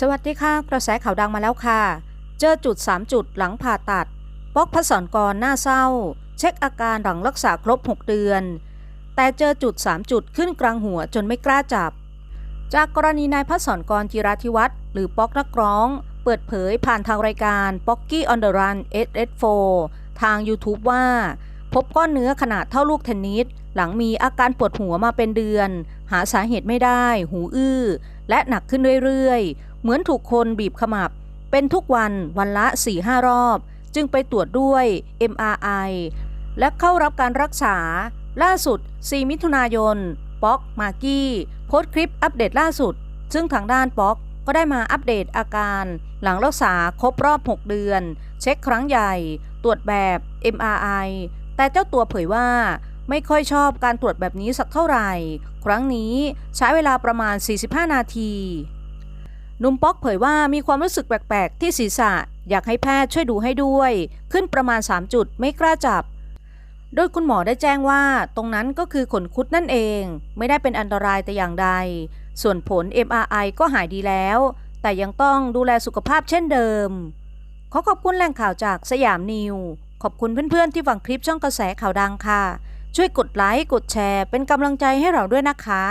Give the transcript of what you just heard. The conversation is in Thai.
สวัสดีค่ะ กระแสข่าวดังมาแล้วค่ะ เจอจุด 3 จุดหลังผ่าตัดป๊อกพระสอนกรหน้าเศร้า เช็คอาการหลังรักษาครบ 6 เดือน แต่เจอจุด 3 จุดขึ้นกลางหัวจนไม่กล้าจับ จากกรณีนายพระสอนกรจิราธิวัฒน์หรือป๊อกนักร้อง เปิดเผยผ่านทางรายการ p o c k y on the Run SS4 ทาง YouTube ว่า พบก้อนเนื้อขนาดเท่าลูกเทนนิสหลังมีอาการปวดหัวมาเป็นเดือน หาสาเหตุไม่ได้ หูอื้อ และหนักขึ้นเรื่อยๆ เหมือนถูกคนบีบขมับ เป็นทุกวันวันละ 4-5 รอบ จึงไปตรวจด้วย MRI และเข้ารับการรักษา ล่าสุด 4 มิถุนายน ป๊อก มากกี้ โพสต์คลิปอัปเดตล่าสุด ซึ่งทางด้านป๊อกก็ได้มาอัปเดตอาการ หลังรักษาครบรอบ 6 เดือน เช็คครั้งใหญ่ ตรวจแบบ MRI แต่เจ้าตัวเผยว่าไม่ค่อยชอบการตรวจแบบนี้สักเท่าไหร่ ครั้งนี้ใช้เวลาประมาณ 45 นาที นุ่มป๊อกเผยว่ามีความรู้สึกแปลกๆ ที่ศีรษะ อยากให้แพทย์ช่วยดูให้ด้วย ขึ้นประมาณ 3 จุดไม่กล้าจับ โดยคุณหมอได้แจ้งว่าตรงนั้นก็คือขนคุดนั่นเอง ไม่ได้เป็นอันตรายแต่อย่างใด ส่วนผล MRI ก็หายดีแล้ว แต่ยังต้องดูแลสุขภาพเช่นเดิม ขอขอบคุณแหล่งข่าวจากสยามนิว ขอบคุณเพื่อนๆที่ฟังคลิปช่องกระแสข่าวดังค่ะ ช่วยกดไลค์กดแชร์ เป็นกำลังใจให้เราด้วยนะคะ